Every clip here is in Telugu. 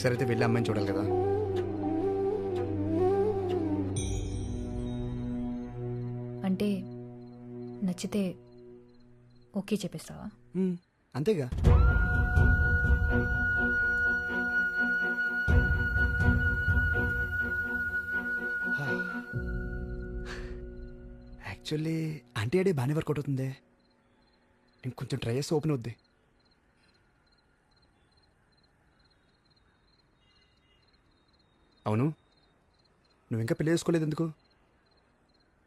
ఒకసారి అయితే వెళ్ళి అమ్మాయిని చూడాలి కదా. అంటే నచ్చితే ఓకే చెప్పేస్తావా? అంతేగా. యాక్చువల్లీ ఆంటీ అడే బాగానే వర్కౌట్ అవుతుంది. నేను కొంచెం ట్రై చేస్తే ఓపెన్ అవుద్ది. అవును. నువ్వు ఇంకా పెళ్ళి చేసుకోలేదు ఎందుకు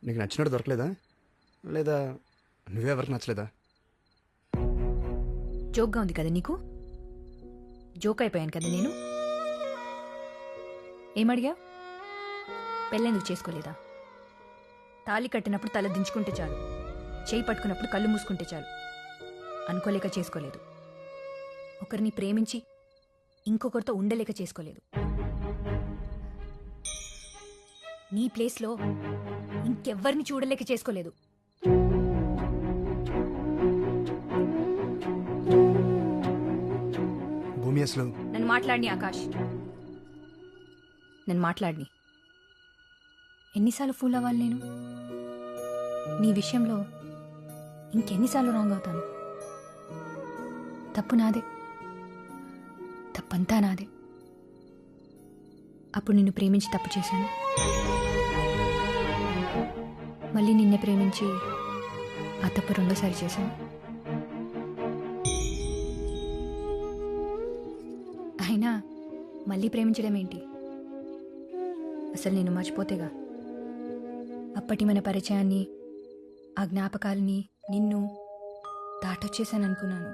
నీకు నచ్చినట్టు దొరకలేదా? లేదా నువ్వే ఎవరికి నచ్చలేదా? జోక్గా ఉంది కదా నీకు? జోక్ అయిపోయాను కదా నేను? ఏమడిగా పెళ్ళెందుకు చేసుకోలేదా? తాళి కట్టినప్పుడు తల దించుకుంటే చాలు. చేయి పట్టుకున్నప్పుడు కళ్ళు మూసుకుంటే చాలు. అనుకోలేక చేసుకోలేదు. ఒకరిని ప్రేమించి ఇంకొకరితో ఉండలేక చేసుకోలేదు. నీ ప్లేస్లో ఇంకెవ్వరిని చూడలేక చేసుకోలేదు. భూమి అసలు నన్ను మాట్లాడిని ఆకాష్. నన్ను మాట్లాడిని. ఎన్నిసార్లు ఫూల్ అవ్వాలి నేను? నీ విషయంలో ఇంకెన్నిసార్లు రాంగ్ అవుతాను? తప్పు నాదే. తప్పంతా నాదే. అప్పుడు నిన్ను ప్రేమించి తప్పు చేశాను. మళ్ళీ నిన్నే ప్రేమించి ఆ తప్పు రెండోసారి చేశాను. అయినా మళ్ళీ ప్రేమించడం ఏంటి? అసలు నేను మర్చిపోతేగా? అప్పటి మన పరిచయాన్ని ఆ జ్ఞాపకాలని నిన్ను దాటొచ్చేసాను అనుకున్నాను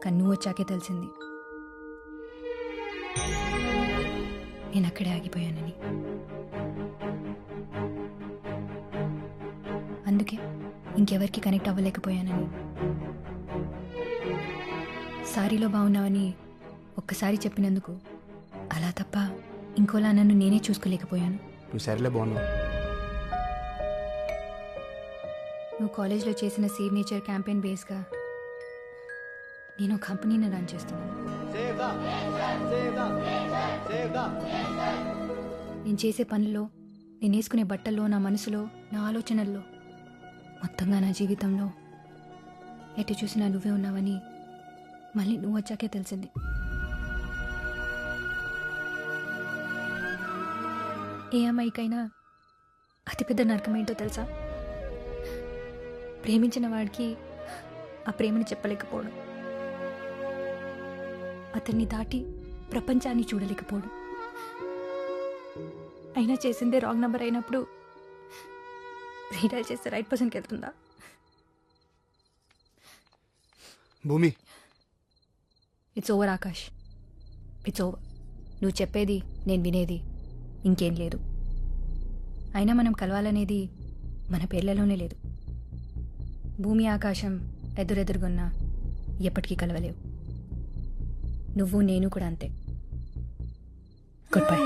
కన్ను వచ్చాకే తెలిసింది. నేను అక్కడే ఆగిపోయానని. అందుకే ఇంకెవరికి కనెక్ట్ అవ్వలేకపోయానని. సారీలో బాగున్నావని ఒక్కసారి చెప్పినందుకు అలా తప్ప ఇంకోలా నన్ను నేనే చూసుకోలేకపోయాను. నువ్వు సరేలే బాగున్నావు. నువ్వు కాలేజ్లో చేసిన సేవ్ నేచర్ క్యాంపెయిన్ బేస్గా నేను కంపెనీని రన్ చేస్తున్నాను. నేను చేసే పనుల్లో నేను వేసుకునే బట్టల్లో నా మనసులో నా ఆలోచనల్లో మొత్తంగా నా జీవితంలో ఎటు చూసినా నువ్వే ఉన్నావని మళ్ళీ నువ్వు వచ్చాకే తెలిసింది. ఏ అమ్మాయికైనా అతిపెద్ద నరకం ఏంటో తెలుసా? ప్రేమించిన వాడికి ఆ ప్రేమని చెప్పలేకపోవడం. అతన్ని దాటి ప్రపంచాన్ని చూడలేకపోవడం. అయినా చేసిందే రాంగ్ నంబర్ అయినప్పుడు రీడైల్ చేస్తే రైట్ పర్సన్కి వెళ్తుందా? Bhumi. It's over Akash. It's over నువ్వు చెప్పేది నేను వినేది ఇంకేం లేదు. అయినా మనం కలవాలనేది మన పేర్లలోనే లేదు. భూమి ఆకాశం ఎదురెదురుగున్నా ఎప్పటికీ కలవలేవు. నువ్వు నేను కూడా అంతే. గుడ్ బై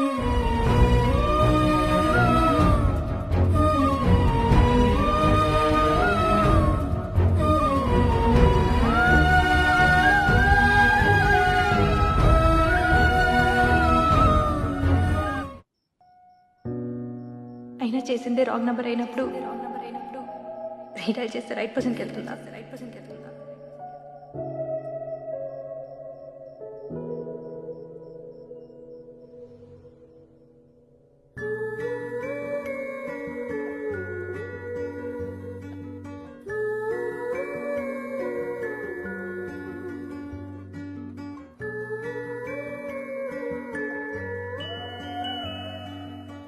అయినా చేసిందే రాంగ్ నెంబర్ అయినప్పుడు రాంగ్ నెంబర్ అయినప్పుడు రీడైల్ చేస్తే రైట్ పర్సన్కి వెళ్తుందా రైట్ పర్సన్కి వెళ్తుందా?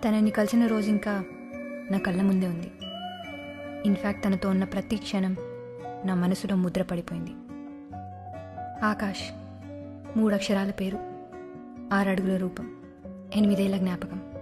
తనని కలిసిన రోజు ఇంకా నా కళ్ళ ముందే ఉంది. ఇన్ఫ్యాక్ట్ తనతో ఉన్న ప్రతి క్షణం నా మనసులో ముద్ర పడిపోయింది. ఆకాష్ మూడు అక్షరాల పేరు ఆరు అడుగుల రూపం ఎనిమిదేళ్ళ జ్ఞాపకం.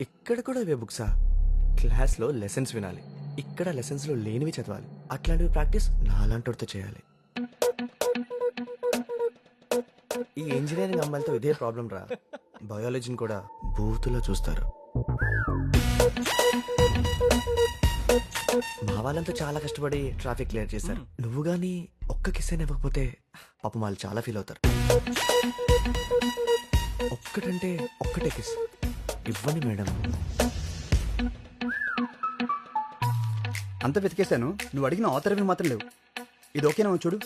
ఇక్కడ కూడా ఇవే బుక్సా? క్లాస్లో లెసన్స్ వినాలి. ఇక్కడ లెసన్స్లో లేనివి చదవాలి. అట్లాంటివి ప్రాక్టీస్ నాలాంటితో చేయాలి. ఈ ఇంజనీరింగ్ అమ్మాయిలతో ఇదే ప్రాబ్లం రా. బయాలజీని కూడా బూతులో చూస్తారు. మా వాళ్ళంతా చాలా కష్టపడి ట్రాఫిక్ క్లియర్ చేశారు. నువ్వు గానీ ఒక్క కిస్ అయినా ఇవ్వకపోతే పాపం వాళ్ళు చాలా ఫీల్ అవుతారు. ఒక్కటంటే ఒక్కటే కిస్. ఇవ్వని మేడం. అంత వెతికేశాను. నువ్వు అడిగిన ఆథర్వి మాత్రం లేవు. ఇది ఓకేనా చూడు.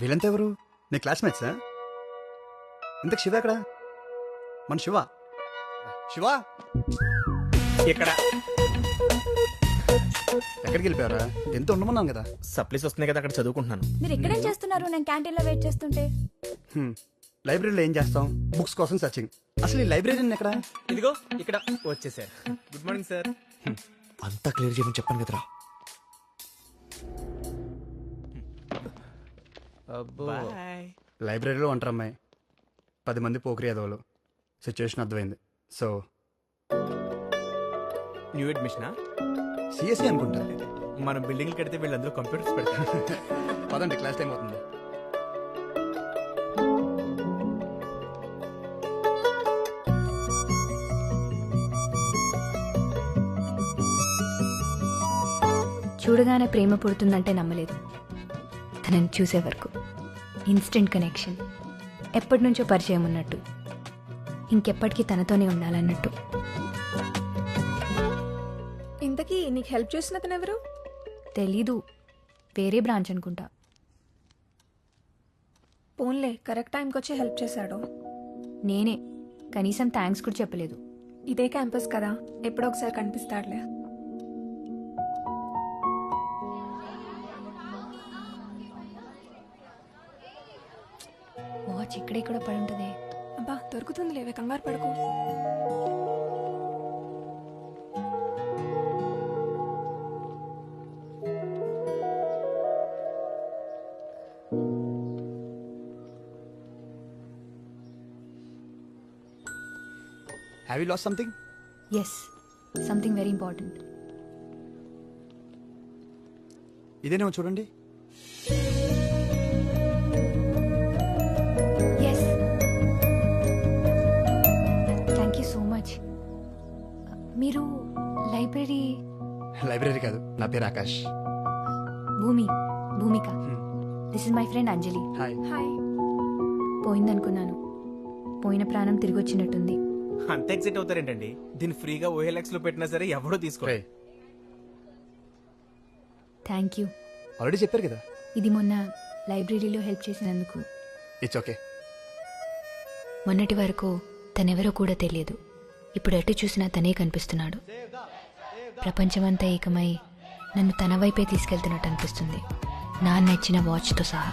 వీళ్ళంతా ఎవరు? నీ క్లాస్మేట్సా? ఇంతకు శివ ఎక్కడ? మన శివ. శివ! ఇక్కడ ఎక్కడికి వెళ్ళిపోయారా? ఎంత ఉండమన్నాను కదా. సప్లీస్ వస్తున్నాయి కదా అక్కడ చదువుకుంటున్నాను. మీరు ఇక్కడేం చేస్తున్నారు? నేను క్యాంటీన్లో వెయిట్ చేస్తుంటే. హ్మ్. లైబ్రరీలో ఏం చేస్తాం? బుక్స్ కోసం సర్చింగ్. అసలు ఈ లైబ్రరీ ఎక్కడ? ఇదిగో ఇక్కడ. వచ్చేసారు. Good morning sir. అంతా క్లియర్ చేయమని చెప్పాను కదరా. లైబ్రరీలో ఉంటారు అమ్మాయి. పది మంది పోకరి అదవులు సిచ్యువేషన్ అర్థమైంది. సో న్యూ అడ్మిషనా సిఎస్సి అనుకుంటా. మనం బిల్డింగ్ కడితే వీళ్ళందరూ కంప్యూటర్స్ పెడతారు. పదండి క్లాస్ టైం అవుతుంది. చూడగానే ప్రేమ పుడుతుందంటే నమ్మలేదు. తనని చూసే వరకు ఇన్స్టెంట్ కనెక్షన్ ఎప్పటి నుంచో పరిచయం ఉన్నట్టు. ఇంకెప్పటికీ తనతోనే ఉండాలన్నట్టు. ఇంతకీ నీకు హెల్ప్ చేసిన అతను ఎవరు? తెలీదు. వేరే బ్రాంచ్ అనుకుంటా. పోన్లే కరెక్ట్ టైంకి వచ్చి హెల్ప్ చేశాడు. నేనే. కనీసం థ్యాంక్స్ కూడా చెప్పలేదు. ఇదే క్యాంపస్ కదా ఎప్పుడో ఒకసారి కనిపిస్తాడులే. వాచ్ ఇక్కడే కూడా పడి ఉంటుంది. అబ్బా దొరుకుతుంది లేవే కంగారు పడుకో. Have you lost something yes something very important ఇదేనేమో చూడండి. మీరు లైబ్రరీ లైబ్రరీ కాదు నా పేరు Akash. Bhumi Bhumika. This is my friend Anjali. Hi hi పోయిందనుకున్నాను. పోయిన ప్రాణం తిరిగి వచ్చినట్టుంది అంత ఎక్సైట్ అవుతారేంటండి? దీన్ని ఫ్రీగా ఓఎల్ఎక్స్లో పెట్టినా సరే ఎవడో తీసుకో థ్యాంక్ యూ ఆల్రెడీ చెప్పారు కదా? ఇది మొన్న లైబ్రరీలో హెల్ప్ చేసినందుకు. ఇట్స్ ఓకే మొన్నటి వరకు తనెవరో కూడా తెలియదు. ఇప్పుడు ఎటు చూసినా తనే కనిపిస్తున్నాడు. ప్రపంచమంతా ఏకమై నన్ను తన వైపే తీసుకెళ్తున్నట్టు అనిపిస్తుంది. నా నచ్చిన వాచ్తో సహా.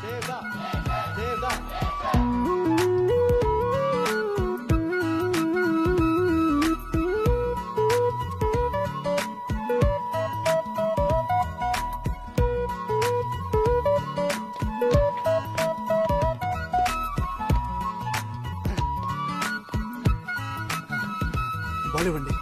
బాల్ ఇవ్వండి